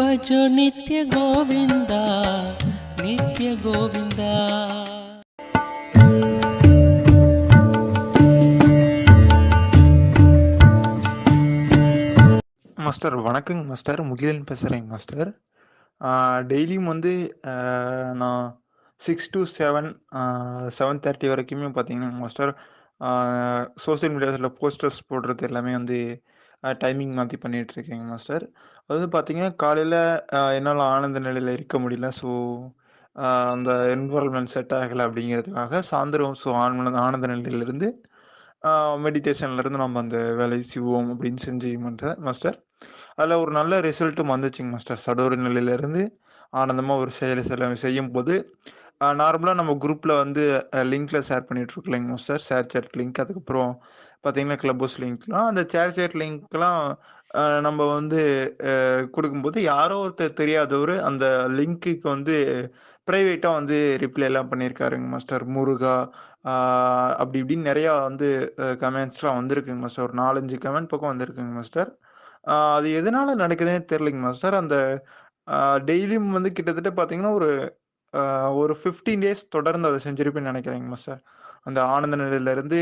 भजो नित्य गोविन्दा नित्य गोविन्दा மாஸ்டர் வணக்கங்க மாஸ்டர் முகிலன் பேசுகிறேங்க மாஸ்டர் டெய்லியும் வந்து நான் six to seven seven thirty வரைக்குமே பார்த்தீங்கன்னா மாஸ்டர் சோசியல் மீடியாஸில் போஸ்டர்ஸ் போடுறது எல்லாமே வந்து டைமிங் மாற்றி பண்ணிகிட்ருக்கேங்க மாஸ்டர் அது வந்து பார்த்தீங்கன்னா காலையில் என்னால் ஆனந்த நிலையில் இருக்க முடியல. ஸோ அந்த என்வரன்மெண்ட் செட் ஆகலை அப்படிங்கிறதுக்காக சாயந்தரம் ஸோ ஆனந்த ஆனந்த நிலையிலிருந்து மெடிடேஷன்லேருந்து நம்ம அந்த வேலையை செய்வோம் அப்படின்னு செஞ்சு மாஸ்டர் மாஸ்டர் அதில் ஒரு நல்ல ரிசல்ட்டும் வந்துச்சுங்க மாஸ்டர் சடோர நிலையிலேருந்து ஆனந்தமாக ஒரு செயலை செல்ல செய்யும் போது நார்மலாக நம்ம குரூப்பில் வந்து லிங்க்கில் ஷேர் பண்ணிகிட்ருக்கலைங்க மாஸ்டர் ஷேர் சேட் லிங்க் அதுக்கப்புறம் பார்த்தீங்கன்னா கிளப் ஹவுஸ் லிங்க்லாம் அந்த ஷேர் சேட் லிங்க்லாம் நம்ம வந்து கொடுக்கும்போது யாரோ ஒருத்தர் தெரியாதவர் அந்த லிங்க்குக்கு வந்து ப்ரைவேட்டாக வந்து ரிப்ளை எல்லாம் பண்ணியிருக்காருங்க மாஸ்டர் முருகா. அப்படி இப்படின்னு நிறையா வந்து கமெண்ட்ஸ்லாம் வந்திருக்குங்க மாஸ்டர். ஒரு நாலஞ்சு கமெண்ட் பக்கம் வந்திருக்குங்க மாஸ்டர். அது எதனால நடக்குதுன்னே தெரியலைங்க மாஸ்டர். அந்த டெய்லியும் வந்து கிட்டத்தட்ட பார்த்தீங்கன்னா ஒரு ஒரு ஃபிஃப்டீன் டேஸ் தொடர்ந்து அதை செஞ்சிருப்பேன்னு நினைக்கிறேங்க மாஸ்டர். அந்த ஆனந்த நிலையிலேருந்து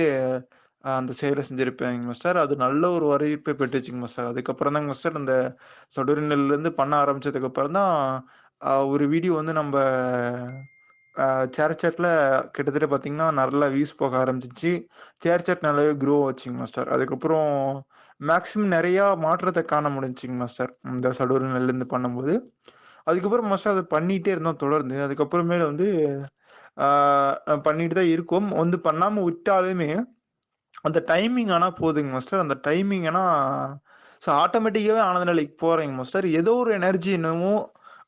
அந்த செயலை செஞ்சிருப்பேங்க மாஸ்டர் அது நல்ல ஒரு வரவேற்பை பெற்றுச்சுங்க மாஸ்டர் அதுக்கப்புறம் தாங்க மாஸ்டர் அந்த சடுரினில இருந்து பண்ண ஆரம்பிச்சதுக்கு அப்புறம் தான் ஒரு வீடியோ வந்து நம்ம சேர் சேட்டில் கிட்டத்தட்ட பார்த்தீங்கன்னா நல்லா வியூஸ் போக ஆரம்பிச்சிச்சு. சேர் சேட் நல்லாவே க்ரோ ஆச்சுங்க மாஸ்டர் அதுக்கப்புறம் மேக்ஸிமம் நிறையா மாற்றத்தை காண முடிஞ்சுங்க மாஸ்டர் இந்த சடுரு நெல்லிருந்து பண்ணும்போது. அதுக்கப்புறம் மாஸ்டர் அதை பண்ணிகிட்டே இருந்தோம் தொடர்ந்து. அதுக்கப்புறமேல வந்து பண்ணிட்டு தான் இருக்கோம். வந்து பண்ணாமல் விட்டாலுமே அந்த டைமிங் ஆனால் போதுங்க மாஸ்டர் அந்த டைமிங் ஆனால் ஸோ ஆட்டோமேட்டிக்காகவே ஆனந்த நிலைக்கு போகிறேங்க மாஸ்டர் ஏதோ ஒரு எனர்ஜி என்னமோ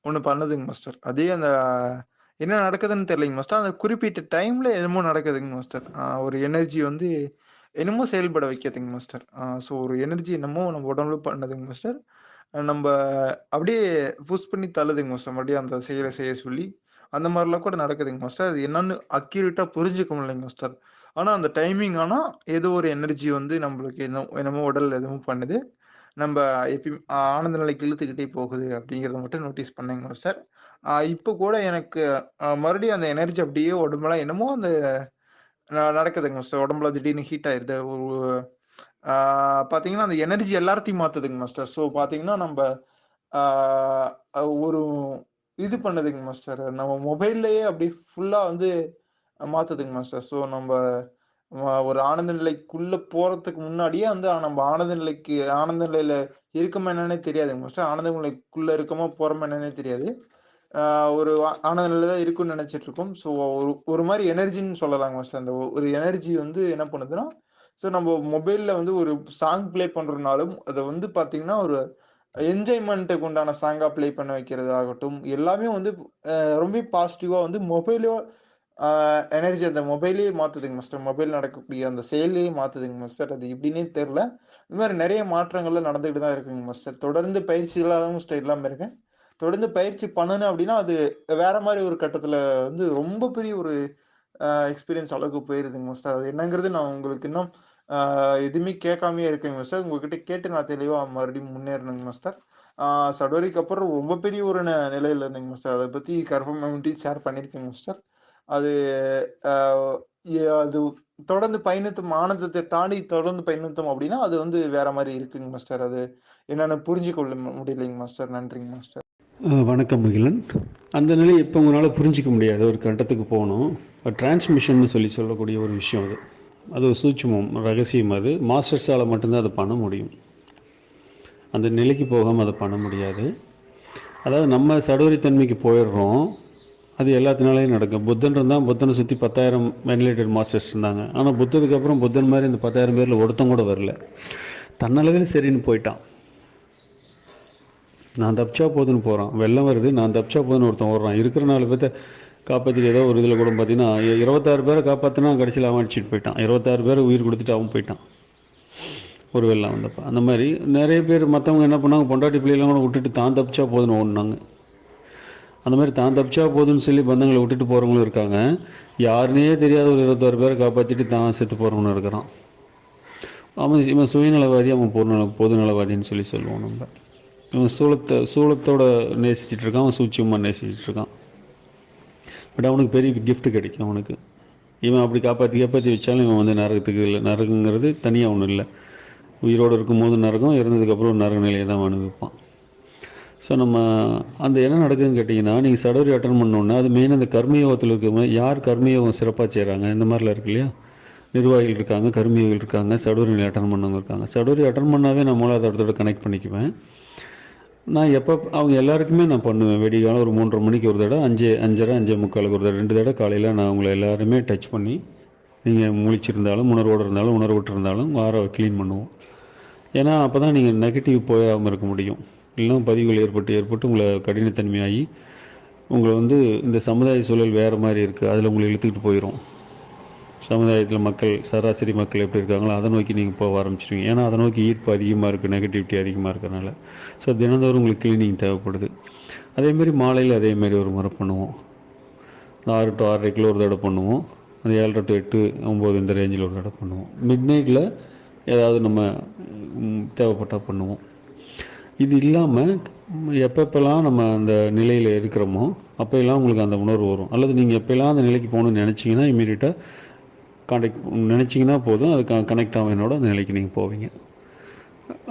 ஒன்று பண்ணுதுங்க மாஸ்டர் அதே அந்த என்ன நடக்குதுன்னு தெரியலைங்க மாஸ்டர் அந்த குறிப்பிட்ட டைமில் என்னமோ நடக்குதுங்க மாஸ்டர் ஒரு எனர்ஜி வந்து என்னமோ செயல்பட வைக்கிறதுங்க மாஸ்டர் ஸோ ஒரு எனர்ஜி என்னமோ நம்ம உடம்புல பண்ணுதுங்க மாஸ்டர் நம்ம அப்படியே புஷ் பண்ணி தள்ளுதுங்க மாஸ்டர் மறுபடியும் அந்த செயலை செய்ய சொல்லி அந்த மாதிரிலாம் கூட நடக்குதுங்க மாஸ்டர் அது என்னன்னு அக்யூரேட்டாக புரிஞ்சுக்க முடியலைங்க மாஸ்டர் ஆனா அந்த டைமிங் ஆனா ஏதோ ஒரு எனர்ஜி வந்து நம்மளுக்கு என்ன என்னமோ உடல் எதுவும் பண்ணுது. நம்ம எப்பயும் ஆனந்த நிலைக்கு இழுத்துக்கிட்டே போகுது அப்படிங்கிறத மட்டும் நோட்டீஸ் பண்ணேங்க சார் இப்போ கூட எனக்கு மறுபடியும் அந்த எனர்ஜி அப்படியே உடம்புலாம் என்னமோ அந்த ந- நடக்குதுங்க மாஸ்டர் உடம்புல திடீர்னு ஹீட் ஆயிருது. ஒரு பார்த்தீங்கன்னா அந்த எனர்ஜி எல்லாத்தையும் மாத்துதுங்க மாஸ்டர் ஸோ பார்த்தீங்கன்னா நம்ம ஒரு இது பண்ணுதுங்க மாஸ்டர் நம்ம மொபைல்லையே அப்படி ஃபுல்லாக வந்து மாத்துதுங்க மாஸ்டர் ஸோ நம்ம ம- ஒரு ஆனந்த நிலைக்குள்ள போறதுக்கு முன்னாடியே வந்து நம்ம ஆனந்த நிலைக்கு ஆனந்த நிலையில இருக்கமா என்னன்னே தெரியாதுங்க மாஸ்டர் ஆனந்த நிலைக்குள்ள இருக்கமா போறோமா என்னன்னே தெரியாது. ஆஹ் ஒரு ஆ- ஆனந்த நிலையில தான் இருக்கும்னு நினைச்சிட்டு இருக்கோம். ஸோ ஒரு ஒரு மாதிரி எனர்ஜின்னு சொல்லலாங்க மாஸ்டர் அந்த ஒ- ஒரு எனர்ஜி வந்து என்ன பண்ணுதுன்னா ஸோ நம்ம மொபைல்ல வந்து ஒரு சாங் ப்ளே பண்றதுனாலும் அதை வந்து பாத்தீங்கன்னா ஒரு என்ஜாய்மெண்ட்டுக்கு உண்டான சாங்காக ப்ளே பண்ண வைக்கிறது ஆகட்டும் எல்லாமே வந்து அஹ் ரொம்ப பாசிட்டிவாக வந்து மொபைலோ எனர்ஜி அந்த மொபைலே மாத்துதுங்க மிஸ்டர் மொபைல் நடக்கக்கூடிய அந்த செயலையே மாத்துதுங்க மிஸ்டர் அது இப்படின்னே தெரியல. இந்த மாதிரி நிறைய மாற்றங்கள்லாம் நடந்துகிட்டு தான் இருக்குங்க மிஸ்டர் தொடர்ந்து பயிற்சி இல்லாத மிஸ்டர் இல்லாம இருக்கேன். தொடர்ந்து பயிற்சி பண்ணணும் அப்படின்னா அது வேற மாதிரி ஒரு கட்டத்துல வந்து ரொம்ப பெரிய ஒரு எக்ஸ்பீரியன்ஸ் அளவுக்கு போயிருதுங்க மிஸ்டர் அது என்னங்கிறது நான் உங்களுக்கு இன்னும் எதுவுமே கேட்காமயே இருக்கேங்க மிஸ்டர் உங்ககிட்ட கேட்டு நான் தெளிவா மறுபடியும் முன்னேறணுங்க மிஸ்டர் சடோரிக்கு அப்புறம் ரொம்ப பெரிய ஒரு நிலையில் நிலையில இருந்தேங்க மிஸ்டர் அதை பத்தி கன்ஃபார்மிட்டி ஷேர் பண்ணியிருக்கேங்க மிஸ்டர் அது அது தொடர்ந்து பயணித்தும் ஆனந்தத்தை தாண்டி தொடர்ந்து பயணித்தோம் அப்படின்னா அது வந்து வேற மாதிரி இருக்குங்க மாஸ்டர் அது என்னன்னு புரிஞ்சுக்கொள்ள முடியலைங்க மாஸ்டர் நன்றிங்க மாஸ்டர் வணக்கம் மகிழன் அந்த நிலை இப்போ உங்களால் புரிஞ்சிக்க முடியாது. ஒரு கட்டத்துக்கு போகணும். டிரான்ஸ்மிஷன் சொல்லி சொல்லக்கூடிய ஒரு விஷயம் அது. அது ஒரு சூட்சமம் ரகசியம் அது. மாஸ்டர்ஸால் மட்டும்தான் அதை பண்ண முடியும். அந்த நிலைக்கு போகாமல் அதை பண்ண முடியாது. அதாவது நம்ம சடுவரித்தன்மைக்கு போயிடுறோம். அது எல்லாத்தினாலையும் நடக்கும். புத்தன் இருந்தால் புத்தனை சுற்றி பத்தாயிரம் வென்டிலேட்டர் மாஸ்டர்ஸ் இருந்தாங்க. ஆனால் புத்ததுக்கு அப்புறம் புத்தன் மாதிரி இந்த பத்தாயிரம் பேரில் ஒருத்தன் கூட வரல. தன்னளவில் சரின்னு போயிட்டான். நான் தப்பிச்சா போதுன்னு போகிறான் வெள்ளம் வருது நான் தப்பிச்சா போதுன்னு ஒருத்தன் ஓடுறான். இருக்கிற நாலு பேர்த்த காப்பாற்றிட்டு ஏதோ ஒரு இதில் கூட பார்த்தீங்கன்னா இருபத்தாறு பேரை காப்பாற்றினா கடைசியில் அவன் அடிச்சுட்டு போயிட்டான். இருபத்தாறு பேரை உயிர் கொடுத்துட்டு அவன் போயிட்டான். ஒரு வெள்ளம் வந்தப்போ. அந்த மாதிரி நிறைய பேர் மற்றவங்க என்ன பண்ணாங்க பொண்டாட்டி பிள்ளைலாம் கூட விட்டுட்டு தான் தப்பிச்சா போதுன்னு ஓடினாங்க. அந்த மாதிரி தான் தப்பிச்சா போதுன்னு சொல்லி பந்தங்களை விட்டுட்டு போகிறவங்களும் இருக்காங்க. யாருனே தெரியாத ஒரு இருபத்தாறு பேரை காப்பாற்றிட்டு தான் செத்து போகிறவனும் இருக்கிறான். அவன் இவன் சுயநலவாதி அவன் பொருநல பொதுநலவாதின்னு சொல்லி சொல்லுவோம் நம்ம. இவன் சூளத்தை சூளத்தோட நேசிச்சிட்டு இருக்கான் அவன் சூட்சமாக நேசிச்சிட்டு இருக்கான். பட் அவனுக்கு பெரிய கிஃப்ட்டு கிடைக்கும் அவனுக்கு. இவன் அப்படி காப்பாற்றி காப்பாற்றி வச்சாலும் இவன் வந்து நரகத்துக்கு இல்லை நரகங்கிறது தனியாக ஒன்றும் இல்லை. உயிரோடு இருக்கும்போது நரகம் இறந்ததுக்கப்புறம் நரக நிலையை தான் அவன் அனுபவிப்பான். ஸோ நம்ம அந்த என்ன நடக்குதுன்னு கேட்டிங்கன்னா நீங்கள் சடவரி அட்டன் பண்ணோன்னா அது மெயின் அந்த கர்மயோகத்தில் இருக்கவங்க யார் கர்மயோகம் சிறப்பாக செய்கிறாங்க இந்த மாதிரிலாம் இருக்கு இல்லையா? நிர்வாகிகள் இருக்காங்க கர்மியோகிகள் இருக்காங்க சடவரி நிலை அட்டன் பண்ணவங்க இருக்காங்க. சடவரி அட்டன் பண்ணாவே நான் மூலாதாரத்தோட கனெக்ட் பண்ணிக்குவேன். நான் எப்போ அவங்க எல்லாருக்குமே நான் பண்ணுவேன். வெடிகாலம் ஒரு மூன்றரை மணிக்கு ஒரு தடவை அஞ்சு அஞ்சரை அஞ்சே முக்காலுக்கு ஒரு தடவை ரெண்டு தடவை காலையில் நான் அவங்கள எல்லாருமே டச் பண்ணி நீங்கள் முழிச்சிருந்தாலும் உணர்வோடு இருந்தாலும் உணர்வுட்டு இருந்தாலும் வாரம் க்ளீன் பண்ணுவோம். ஏன்னா அப்போ தான் நீங்கள் நெகட்டிவ் போகாமல் இருக்க முடியும். இல்லைனா பதிவுகள் ஏற்பட்டு ஏற்பட்டு உங்களை கடினத்தன்மையாகி உங்களை வந்து இந்த சமுதாய சூழல் வேறு மாதிரி இருக்குது அதில் உங்களை இழுத்துக்கிட்டு போயிடும் சமுதாயத்தில் மக்கள் சராசரி மக்கள் எப்படி இருக்காங்களோ அதை நோக்கி நீங்கள் போக ஆரம்பிச்சிருவீங்க. ஏன்னா அதை நோக்கி ஈர்ப்பு அதிகமாக இருக்குது நெகட்டிவிட்டி அதிகமாக இருக்கிறனால. ஸோ தினந்தோறும் உங்களுக்கு கிளீனிங் தேவைப்படுது. அதேமாரி மாலையில் அதேமாரி ஒரு முறை பண்ணுவோம். ஆறு டு ஆறரைக்குள்ள ஒரு தடவை பண்ணுவோம். அந்த ஏழரை டு எட்டு ஒம்பது இந்த ரேஞ்சில் ஒரு தடவை பண்ணுவோம். மிட் நைட்டில் ஏதாவது நம்ம தேவைப்பட்டால் பண்ணுவோம். இது இல்லாமல் எப்பப்பெல்லாம் நம்ம அந்த நிலையில் இருக்கிறோமோ அப்போயெல்லாம் உங்களுக்கு அந்த உணர்வு வரும். அல்லது நீங்கள் எப்போல்லாம் அந்த நிலைக்கு போகணும்னு நினச்சிங்கன்னா இமீடியட்டாக கான்டாக்ட் நினச்சிங்கன்னா போதும். அது கனெக்ட் ஆகினோட அந்த நிலைக்கு நீங்கள் போவீங்க.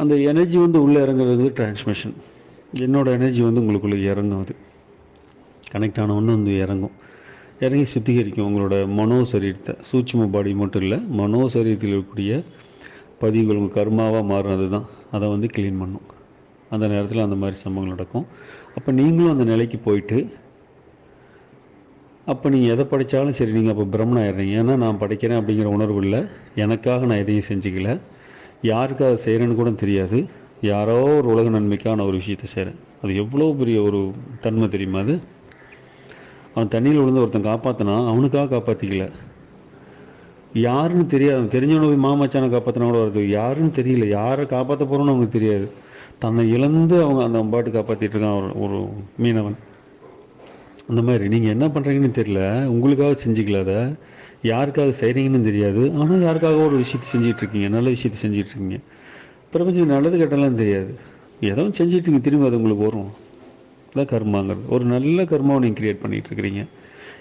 அந்த எனர்ஜி வந்து உள்ளே இறங்குறது டிரான்ஸ்மிஷன் என்னோடய எனர்ஜி வந்து உங்களுக்குள்ளே இறங்கும் அது. கனெக்ட் ஆன வந்து இறங்கும். இறங்கி சுத்திகரிக்கும் உங்களோட மனோ சரீரத்தை. சூட்சும பாடி மட்டும் இல்லை மனோ சரீரத்தில் இருக்கக்கூடிய பதிவுகள் உங்கள் கர்மாவாக மாறுனது தான் அதை வந்து க்ளீன் பண்ணும். அந்த நேரத்தில் அந்த மாதிரி சம்பவங்கள் நடக்கும். அப்போ நீங்களும் அந்த நிலைக்கு போயிட்டு அப்போ நீங்கள் எதை படித்தாலும் சரி நீங்கள் அப்போ பிரம்மன் ஆயிடுறீங்க. ஏன்னா நான் படிக்கிறேன் அப்படிங்கிற உணர்வு இல்லை. எனக்காக நான் எதையும் செஞ்சுக்கல. யாருக்கு அதை செய்கிறேன்னு கூட தெரியாது. யாரோ ஒரு உலக நன்மைக்கான ஒரு விஷயத்தை செய்கிறேன் அது எவ்வளோ பெரிய ஒரு தன்மை தெரியுமா அது? அவன் தண்ணியில் விழுந்து ஒருத்தன் காப்பாற்றினா அவனுக்காக காப்பாற்றிக்கல யாருன்னு தெரியாது. அவன் தெரிஞ்சவனை போய் மாமச்சானை காப்பாற்றினா கூட வருது யாருன்னு தெரியல. யாரை காப்பாற்ற போகிறோன்னு அவனுக்கு தெரியாது. தன்னை இழந்து அவங்க அந்த அம்பாட்டு காப்பாற்றிட்டு இருக்கான் ஒரு ஒரு மீனவன். அந்த மாதிரி நீங்கள் என்ன பண்ணுறீங்கன்னு தெரியல. உங்களுக்காக செஞ்சுக்கல அதை. யாருக்காக செய்கிறீங்கன்னு தெரியாது. ஆனால் யாருக்காக ஒரு விஷயத்தை செஞ்சிகிட்ருக்கீங்க நல்ல விஷயத்தை செஞ்சிகிட்ருக்கீங்க பிரபஞ்சம் நல்லது கெட்டலாம் தெரியாது. ஏதோ செஞ்சுட்டு இருக்கீங்க திரும்பி அது உங்களுக்கு வரும். அதான் கர்மாங்கிறது. ஒரு நல்ல கர்மாவை நீங்கள் கிரியேட் பண்ணிகிட்ருக்கிறீங்க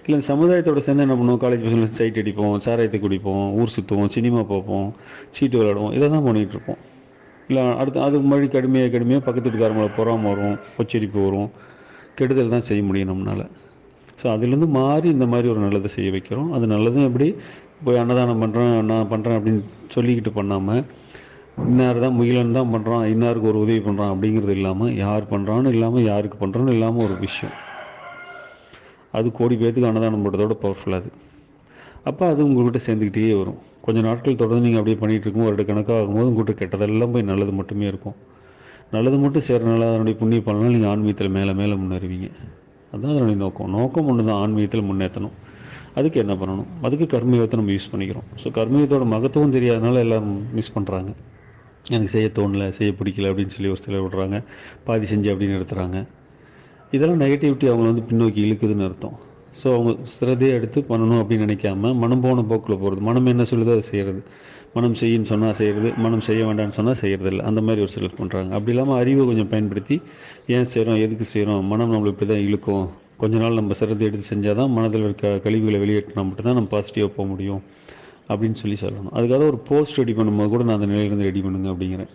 இல்லை சமுதாயத்தோட சேர்ந்து என்ன பண்ணுவோம்? காலேஜ் பசங்களை சைட் அடிப்போம் சாராயத்தை குடிப்போம் ஊர் சுற்றுவோம் சினிமா பார்ப்போம் சீட்டு விளையாடுவோம் இதை தான் பண்ணிகிட்ருப்போம் இல்லை அடுத்து அது மழை கடுமையாக கடுமையாக பக்கத்து வீட்டுக்காரங்களை பொறாம வரும் உச்சரிப்பு வரும். கெடுதல் தான் செய்ய முடியும் நம்மளால் ஸோ அதுலேருந்து மாறி இந்த மாதிரி ஒரு நல்லதை செய்ய வைக்கிறோம். அது நல்லதும் எப்படி? போய் அன்னதானம் பண்ணுறேன் நான் பண்ணுறேன் அப்படின்னு சொல்லிக்கிட்டு பண்ணாமல் இன்னார் தான் முயலன் தான் பண்ணுறான் இன்னாருக்கு ஒரு உதவி பண்ணுறான் அப்படிங்கிறது இல்லாமல் யார் பண்ணுறான்னு இல்லாமல் யாருக்கு பண்ணுறோன்னு இல்லாமல் ஒரு விஷயம். அது கோடி பேர்த்துக்கு அன்னதானம் பண்ணுறதோட பவர்ஃபுல்லாக அது. அப்போ அது உங்கள்கிட்ட சேர்ந்துக்கிட்டே வரும். கொஞ்சம் நாட்கள் தொடர்ந்து நீங்கள் அப்படியே பண்ணிகிட்டு இருக்கும் வருட கணக்காக ஆகும்போது உங்கள்கிட்ட கெட்டதெல்லாம் போய் நல்லது மட்டுமே இருக்கும். நல்லது மட்டும் சேர்றனால அதனுடைய புண்ணிய பலனால் நீங்கள் ஆன்மீகத்தில் மேலே மேலே முன்னேறுவீங்க. அதுதான் அதனுடைய நோக்கம். நோக்கம் ஒன்று தான் ஆன்மீகத்தில் முன்னேற்றணும். அதுக்கு என்ன பண்ணணும்? அதுக்கு கர்மயோகத்தை நம்ம யூஸ் பண்ணிக்கிறோம். ஸோ கர்மயோகத்தோட மகத்துவம் தெரியாதனால எல்லாம் மிஸ் பண்ணுறாங்க எனக்கு செய்ய தோணல செய்ய பிடிக்கல அப்படின்னு சொல்லி ஒரு சிலர் விடுறாங்க. பாதி செஞ்சு அப்படின்னு எடுத்துகிறாங்க இதெல்லாம் நெகட்டிவிட்டி அவங்கள வந்து பின்னோக்கி இழுக்குதுன்னு அர்த்தம். ஸோ அவங்க சிரதையை எடுத்து பண்ணணும் அப்படின்னு நினைக்காம மனம் போன போக்கில் போகிறது மனம் என்ன சொல்லுதோ அதை செய்கிறது மனம் செய்யின்னு சொன்னால் செய்கிறது மனம் செய்ய வேண்டாம்னு சொன்னால் செய்கிறது அந்த மாதிரி ஒரு சிலர் பண்ணுறாங்க அப்படி இல்லாமல் அறிவை கொஞ்சம் பயன்படுத்தி ஏன் செய்கிறோம் எதுக்கு செய்கிறோம் மனம் நம்மளை இப்படி தான் இழுக்கும். கொஞ்ச நாள் நம்ம சிறதை எடுத்து செஞ்சால் தான் மனதில் இருக்க கழிவுகளை வெளியேற்றினா மட்டும்தான் நம்ம பாசிட்டிவாக போக முடியும் அப்படின்னு சொல்லி சொல்லணும். அதுக்காக ஒரு போஸ்ட் ரெடி பண்ணும்போது கூட நான் அந்த நிலையிலேருந்து ரெடி பண்ணுங்க அப்படிங்கிறேன்.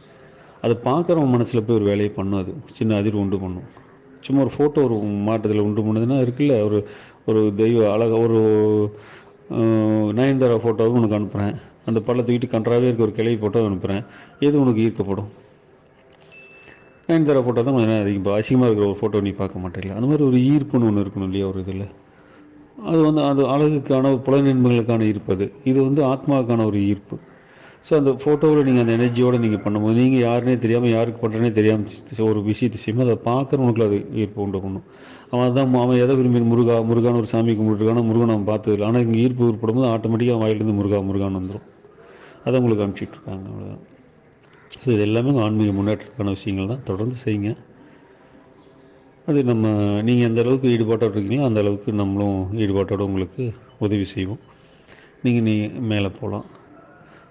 அதை பார்க்குறவங்க மனசில் போய் ஒரு வேலையை பண்ணும் அது. சின்ன அதிர்வு உண்டு பண்ணும். சும்மா ஒரு ஃபோட்டோ ஒரு மாற்றத்தில் உண்டு பண்ணுதுன்னா இருக்குல்ல ஒரு ஒரு தெய்வ அழகாக ஒரு நயன்தாரா ஃபோட்டோவும் உனக்கு அனுப்புகிறேன் அந்த பள்ள தூக்கிட்டு கன்றாவே இருக்க ஒரு கிளை ஃபோட்டோ அனுப்புகிறேன் எது உனக்கு ஈர்க்கப்படும்? நயன்தாரா ஃபோட்டோ தான் கொஞ்சம் அதிகம் இப்போ அசிங்கமாக இருக்கிற ஒரு ஃபோட்டோ நீ பார்க்க மாட்டேங்கல அந்த மாதிரி ஒரு ஈர்ப்புன்னு ஒன்று இருக்கணும் இல்லையா ஒரு இதில்? அது வந்து அது அழகுக்கான ஒரு புலனின்பங்களுக்கான ஈர்ப்பு அது. இது வந்து ஆத்மாவுக்கான ஒரு ஈர்ப்பு. ஸோ அந்த ஃபோட்டோவில் நீங்கள் அந்த எனர்ஜியோடு நீங்கள் பண்ணும்போது நீங்கள் யாருனே தெரியாமல் யாருக்கு பண்ணுறனே தெரியாமல் ஒரு விஷயத்தை செய்யும்போது அதை பார்க்குறவனுக்குள்ள அது ஈர்ப்பு உண்டு பண்ணும். அவன் தான் அவன் எதை விரும்பி முருகா முருகான்னு ஒரு சாமி கும்பிட்டுருக்கான முருகன் அவன் பார்த்ததில்லை ஆனால் இங்கே ஈர்ப்பு ஏற்படும் போது ஆட்டோமேட்டிக்காக அவன் வாயிலிருந்து முருகா முருகான்னு வந்துடும் அதை உங்களுக்கு அனுப்பிச்சிட்ருக்காங்க அவ்வளோதான் ஸோ இது எல்லாமே ஆன்மீக முன்னேற்றத்துக்கான விஷயங்கள் தான். தொடர்ந்து செய்யுங்க. அது நம்ம நீங்கள் எந்த அளவுக்கு ஈடுபாட்டோடு இருக்கீங்களோ அந்த அளவுக்கு நம்மளும் ஈடுபாட்டோடு உங்களுக்கு உதவி செய்வோம். நீங்கள் நீ மேலே போகலாம்.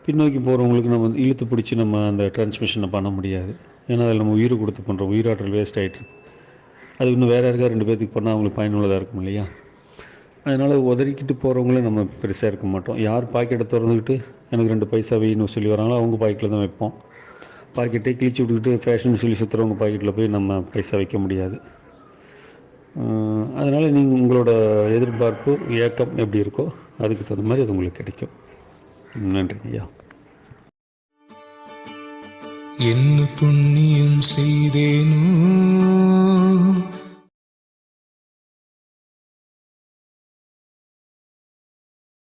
பின்னோக்கி போகிறவங்களுக்கு நம்ம வந்து இழுத்து பிடிச்சி நம்ம அந்த டிரான்ஸ்மிஷனை பண்ண முடியாது. ஏன்னா அதில் நம்ம உயிர் கொடுத்து பண்ணுறோம் உயிராற்றல் வேஸ்ட் ஆகிட்டு அது இன்னும் வேறு யாருக்கா ரெண்டு பேர்த்துக்கு பண்ணால் அவங்களுக்கு பயனுள்ளதாக இருக்கும் இல்லையா? அதனால் உதறிக்கிட்டு போகிறவங்களே நம்ம பெருசாக இருக்க மாட்டோம். யார் பாக்கெட்டை திறந்துக்கிட்டு எனக்கு ரெண்டு பைசா வேணும்னு சொல்லி வராங்களோ அவங்க பாக்கெட்டில் தான் வைப்போம். பாக்கெட்டே கிழிச்சு விட்டுக்கிட்டு ஃபேஷன் சொல்லி சுற்றுறவங்க பாக்கெட்டில் போய் நம்ம பைசா வைக்க முடியாது. அதனால் நீங்கள் உங்களோட எதிர்பார்ப்பு ஏக்கம் எப்படி இருக்கோ அதுக்கு தகுந்த மாதிரி அது உங்களுக்கு கிடைக்கும். நன்றி ஐயா. என்ன புண்ணியம் செய்தேனோ you.